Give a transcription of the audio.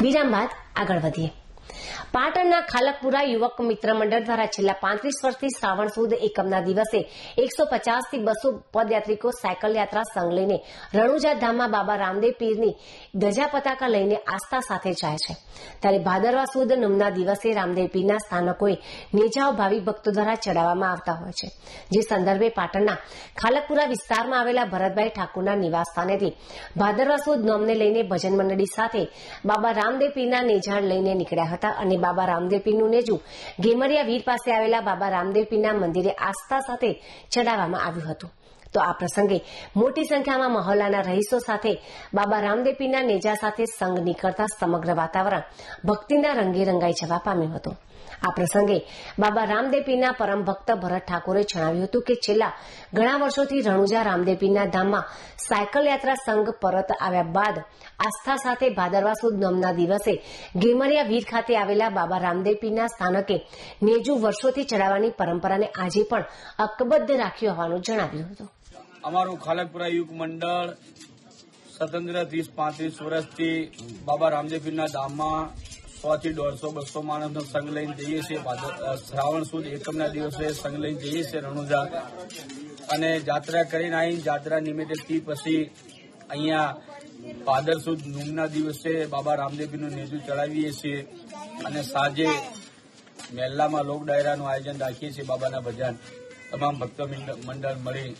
વિરામ બાદ આગળ વધીએ. પાટણના ખાલકપુરા યુવક મિત્ર મંડળ દ્વારા છેલ્લા પાંત્રીસ વર્ષથી શ્રાવણ સુદ એકમના દિવસે એકસો પચાસથી બસો પદયાત્રિકો સાયકલ યાત્રા સંઘ લઈને રણુજા ધામમાં બાબા રામદેવ પીરની ગજા પતાકા લઈને આસ્થા સાથે જાય છે. ત્યારે ભાદરવા સુદ નમના દિવસે રામદેવ પીરના સ્થાનકોએ નેજાઓ ભાવિ ભક્તો દ્વારા ચડાવવામાં આવતા હોય છે. જે સંદર્ભે પાટણના ખાલકપુરા વિસ્તારમાં આવેલા ભરતભાઈ ઠાકુરના નિવાસ સ્થાનેથી ભાદરવા સુદ નોમને લઈને ભજન મંડળી સાથે બાબા રામદેવ પીરના નેજાણ લઈને નીકળ્યા હતા. અને બાબા રામદેવ પીરનું નેજું ઘેમરિયા વીર પાસે આવેલા બાબા રામદેવ પીરના મંદિરે આસ્થા સાથે ચડાવવામાં આવ્યું હતું. તો આ પ્રસંગે મોટી સંખ્યામાં મહોલ્લાના રહીશો સાથે બાબા રામદેવ પીરના નેજા સાથે સંગ નીકળતા સમગ્ર વાતાવરણ ભક્તિના રંગે રંગાઈ જવા પામ્યું હતું. આ પ્રસંગે બાબા રામદેવ પીરના પરમ ભક્ત ભરત ઠાકોરે જણાવ્યું હતું કે છેલ્લા ઘણા વર્ષોથી રણુજા રામદેવ પીરના ધામમાં સાયકલ યાત્રા સંઘ પરત આવ્યા બાદ આસ્થા સાથે ભાદરવા સુદ નોમના દિવસે ગેમરિયા વીર ખાતે આવેલા બાબા રામદેવ પીરના સ્થાનકે નેજુ વર્ષોથી ચડાવવાની પરંપરાને આજે પણ અકબદ્ધ રાખ્યું હોવાનું જણાવ્યું હતું. અમારું ખાલકપુરા યુગ મંડળ સ્વતંત્ર ત્રીસ પાંત્રીસ વર્ષથી બાબા રામદેવપીરના ધામમાં સો થી દોઢસો બસો માણસનો સંઘ લઈને જઈએ છીએ. શ્રાવણ સુદ એકમના દિવસે સંઘ લઈને જઈએ છીએ રણુજા. અને જાત્રા કરીને આવીને જાત્રા નિમિત્તેથી પછી અહીંયા ભાદર સુદ નૂમના દિવસે બાબા રામદેવજીનું નેજું ચડાવીએ છીએ. અને સાંજે મહેલામાં લોક ડાયરાનું આયોજન રાખીએ છીએ બાબાના ભજન. તમામ ભક્ત મંડળ મળી.